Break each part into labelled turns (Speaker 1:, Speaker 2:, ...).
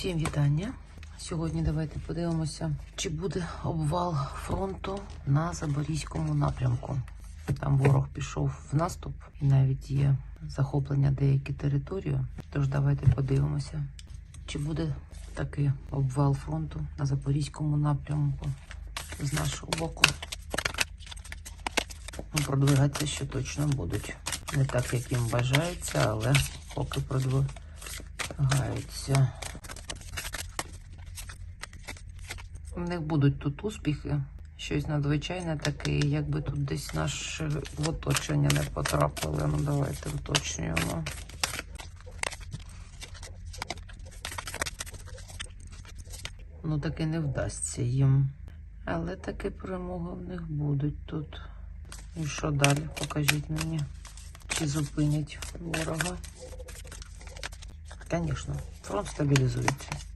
Speaker 1: Усім вітання. Сьогодні давайте подивимося, чи буде обвал фронту на Запорізькому напрямку. Там ворог пішов в наступ і навіть є захоплення деякі території. Тож давайте подивимося, чи буде такий обвал фронту на Запорізькому напрямку з нашого боку. Ну, Продвигатися ще точно будуть. Не так, як їм бажається, але поки продвигаються. У них будуть тут успіхи, щось надзвичайне таке, якби тут десь наше в оточення не потрапили. Ну давайте уточнюємо. Ну таки не вдасться їм. Але таки перемоги в них будуть тут. І що далі? Покажіть мені. Чи зупинять ворога? Звісно, фронт стабілізується.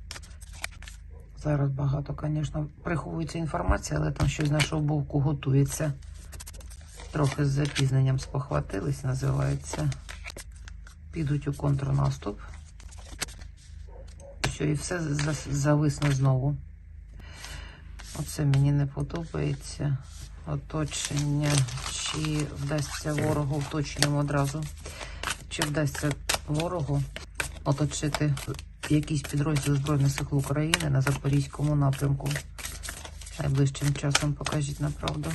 Speaker 1: Зараз багато, звісно, приховується інформація, але там щось з нашого боку готується. Трохи з запізненням спохватились, називається. Підуть у контрнаступ. Все, і все зависне знову. Оце мені не подобається. Оточення. Чи вдасться ворогу, уточнюємо одразу. Чи вдасться ворогу оточити якийсь підрозділ Збройних сил України на Запорізькому напрямку. Найближчим часом покажіть на правду.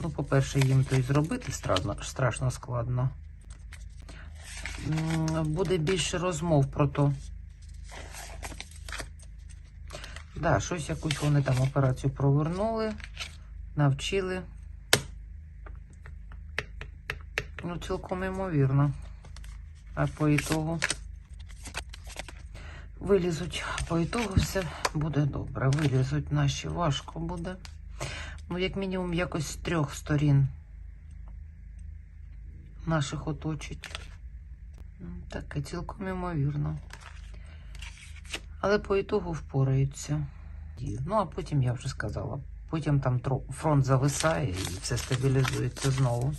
Speaker 1: Ну, по-перше, їм то й зробити страшно, страшно складно. Буде більше розмов про то. Да, щось якусь вони там операцію провернули, навчили. Ну, цілком ймовірно. А по ітогу вилізуть. По ітогу все буде добре. Вилізуть наші важко буде. Ну, як мінімум, якось з трьох сторін наших оточить. Ну, Таке цілком ймовірно. Але по ітогу впораються. Ну, а потім я вже сказала. Потім там фронт зависає і все стабілізується знову.